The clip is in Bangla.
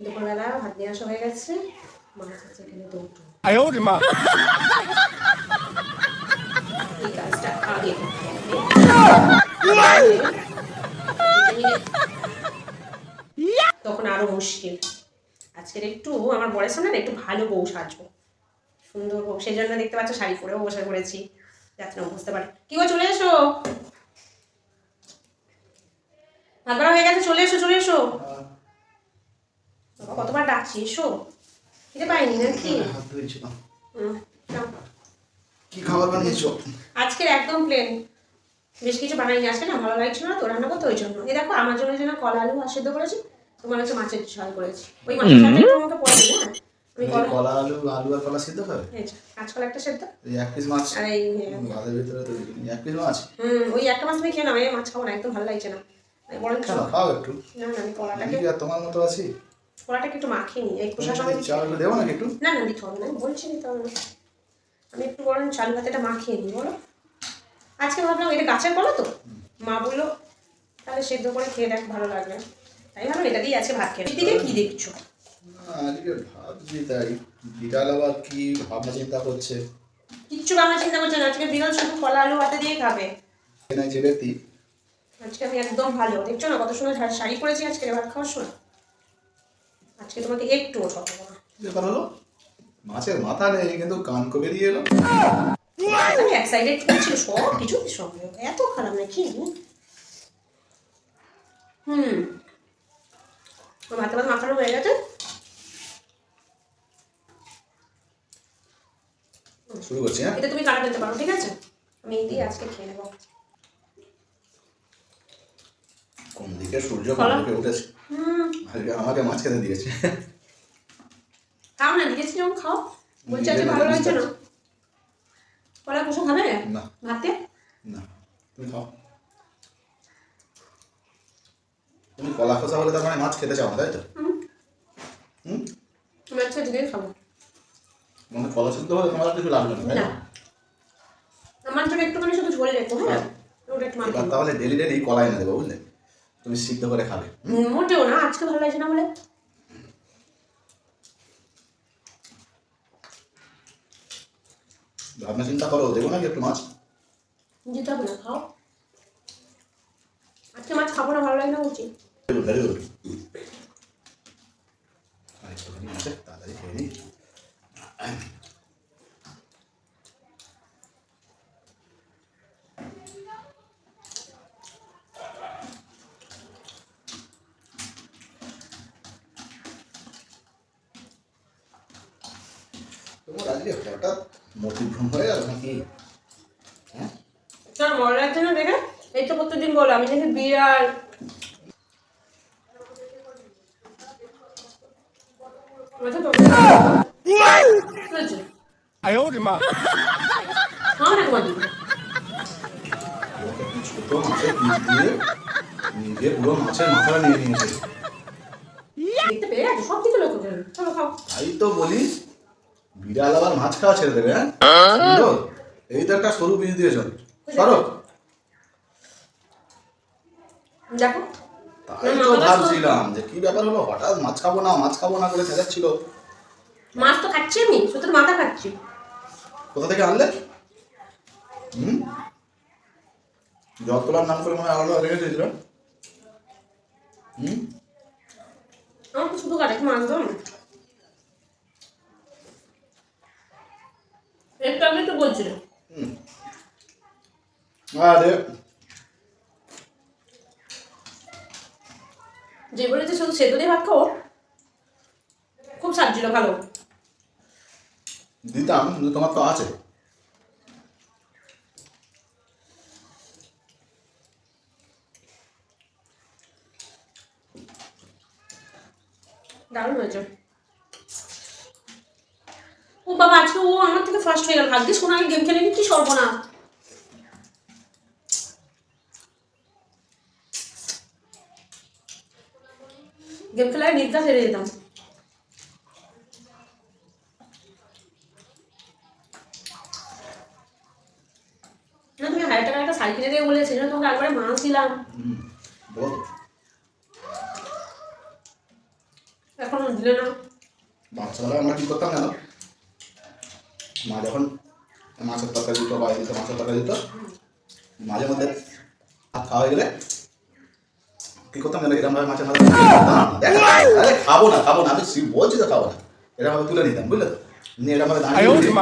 নিয়ে আসা হয়ে গেছে। তখন আরও মুশকিল। আজকের একটু আমার বরের সামনে একটু ভালো বউ সাজবো। সুন্দর বউ। সেই জন্য দেখতে পাচ্ছ শাড়ি পরেও বসে পড়েছি। যাতে না বুঝতে পারে। কি গো চলে এসো। ভাত হয়ে গেছে চলে এসো চলে এসো। বাবা, কতবার ডাকছি এসো। খেতে পাইনি নাকি? হাত ধুয়েছিলাম কি খাবার বানিয়েছো? আজকের একদম প্লেন বেশ কিছু বানাইনি আজকে না ভালো লাগছিল না তো রান্না করতে ওই জন্য। এই দেখো আমার জন্য যেন কলা আলু আর সেদ্ধ করেছি তোমার হচ্ছে মাছের ঝাল করেছি। ওই মাছের ঝালটা আমাকে পরে হ্যাঁ? কলা আলু আলু আর কলা সিদ্ধ খাবে? এই একটা সেদ্ধ। এক পিস মাছ। আর এই ভাতের ভিতরে তো এক পিস মাছ? হুম ওই একটা মাছ তুমি খেয়ে নাও এই মাছ খাব না একদম ভালো লাগছে না। বরং খাও একটু। না না আমি কলাটাকে আমি কি আর তোমার মতো আছি? কলাটাকে একটু মাখিয়ে নিই এই খোসার সময় চা একটু দেবো নাকি একটু? না না দিতে হবে না বলছি দিতে হবে না। আমি একটু বরং চালু ভাতেটা মাখিয়ে নিই বলো। আজকে ভাবলাম এটা গাছের কলা তো? মা বলল তাহলে সেদ্ধ করে খেয়ে দেখ ভালো লাগবে। তাই ভাবলাম এটা দিয়ে আজকে ভাত খেয়ে। এদিকে কি দেখছ? আজকে ভাবছি তাই। বিড়াল আবার কি ভাবনা চিন্তা করছে? কিচ্ছু ভাবনা চিন্তা করছে না আজকে বিড়াল শুধু কলা আলু ভাতে দিয়ে খাবে। আজকে আমি একদম ভালো। দেখছ না কত সুন্দর শাড়ি পরেছি আজকে ভাত খাওয়ার সময়? আজকে তোমাকে একটুও ঠকাবো না ব্যাপার হলো মাছের মাথা নেই কিন্তু কান কবে দিয়ে এলো। আমি এক্সাইটেড করছি সব কিছু সঙ্গে। এত খারাপ নাকি? হুম। আমার ভাতে মাখানো হয়ে গেছে। শুরু করছি হ্যাঁ? এটা তুমি কাটা ফেলতে পারো ঠিক আছে? আমি এই দিয়ে আজকে খেয়ে নেব। সূর্য? দিকে উঠেছে আমাকে মাছ খেতে দিয়েছে। খাও না দিয়েছি যখন খাও। বলছি আজকে ভালো লাগছে না কলা কুসুম খাবে? না। ভাতে? না। তুমি খাও। তুমি কলা খোসা হলে তার মানে মাছ খেতে চাও তাই তো? হুম। আমি আজকে খাব। মানে কলা সিদ্ধ হলে তোমার কিছু লাগবে না না না। আমার জন্য একটুখানি শুধু ঝোল রেখো হ্যাঁ? ওটা একটু। তাহলে ডেলি ডেলি কলাই এনে দেবো বুঝলে? তুমি সিদ্ধ করে খাবে। মোটেও না আজকে ভালো লাগছে না বলে। ভাবনা চিন্তা করো দেবো নাকি একটু মাছ? যেতে হবে না খাও। আজকে মাছ খাব না ভালো লাগে না বলছি। ভেরি গুড আছে তাড়াতাড়ি খেয়ে নিই। তোমার আজকে হঠাৎ মতিভ্রম হয়ে গেল নাকি? হ্যাঁ? মনে লাগছে না দেখে? এই তো প্রত্যেকদিন বলো আমি দেখি বিড়াল আচ্ছা, হ্যাঁ, নিজে পুরো নিয়ে নিয়েছে? তাই তো বলিস বিড়াল আবার মাছ খাওয়া ছেড়ে দেবে হ্যাঁ? এই তো একটা সরু বীজ দিয়েছ সরো। দেখো। তাই তো ভাবছিলাম যে কি ব্যাপার হলো? হঠাৎ মাছ খাব না মাছ খাব না করে চেঁচাচ্ছিল মাছ তো খাচ্ছি আমি শুধু মাথা খাচ্ছি। কোথা থেকে আনলে? হুম? জল তোলার নাম করে মনে হয় আলাদা রেখে দিয়েছিল। হুম? আমার তো শুধু কাটে মাছ দাও না একটু হুম। আরে যে বলেছে শুধু সেদ্ধ দিয়ে ভাত খাও খুব স্বাদ ছিল ভালো। দিতাম কিন্তু তোমার তো আছে। দারুণ হয়েছে। বাবা আজকে ও আমার থেকে ফার্স্ট হয়ে গেল। ভাগ্যিস কোনো আগে গেম খেলেনি কি সর্বনাশ। গেম খেলায় নিদ্রা হেরে যেতাম। না তুমি হাজার টাকার একটা শাড়ি কিনে দিয়ে বলে সেজন্য তোমাকে একবারে মাছ দিলাম। এখনও দিলে না। বাচ্চাবেলায় আমরা কি করতাম জানো? মা যখন মাছের তরকারি দিত বা দিত মাছের তরকারি দিত মাঝে মধ্যে হাত খাওয়া হয়ে গেলে কি করতাম যেন এরকমভাবে মাছের মাছ আরে খাব না খাব না আমি বলছি তো খাব না এরকমভাবে তুলে নিতাম বুঝলে তো নিয়ে এরকমভাবে দাঁড়িয়ে